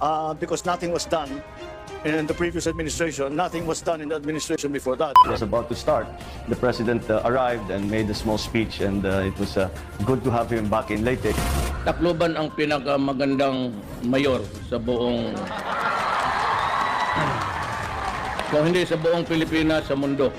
uh, because nothing was done in the previous administration. Nothing was done in the administration before that. It was about to start. The president uh, arrived and made a small speech, and uh, it was uh, good to have him back in Leyte. Tacloban ang pinakamagandang mayor sa buong kung hindi sa buong Pilipinas, sa mundo.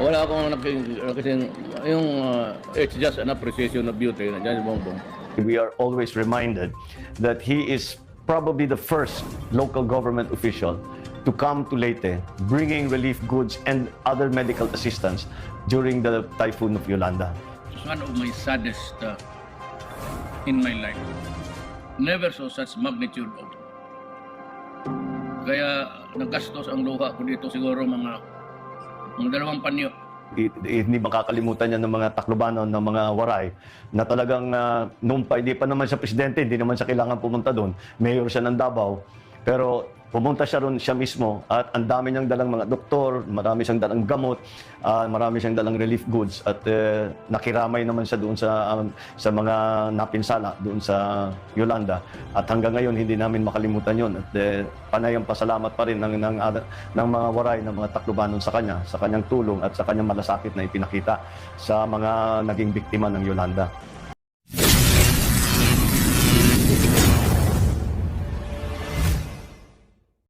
Wala akong naking, nakising, yung uh, it's just an appreciation of beauty na dyan bongbong. We are always reminded that he is probably the first local government official to come to Leyte bringing relief goods and other medical assistance during the typhoon of Yolanda. It's one of my saddest uh, in my life. Never saw such magnitude of kaya naggastos ang luha ko dito siguro mga mga dalawang panyo. Hindi makakalimutan yan ng mga Taclobanon, ng mga Waray, na talagang uh, noong pa, hindi pa naman siya presidente, hindi naman siya kailangan pumunta doon. Mayor siya ng Davao. Pero pumunta siya ron siya mismo at ang dami niyang dalang mga doktor, marami siyang dalang gamot, ah, marami siyang dalang relief goods at eh, nakiramay naman siya doon sa um, sa mga napinsala doon sa Yolanda. At hanggang ngayon hindi namin makalimutan 'yon at eh, panay ang pasalamat pa rin ng ng, ng mga waray ng mga Taclobanon sa kanya, sa kanyang tulong at sa kanyang malasakit na ipinakita sa mga naging biktima ng Yolanda.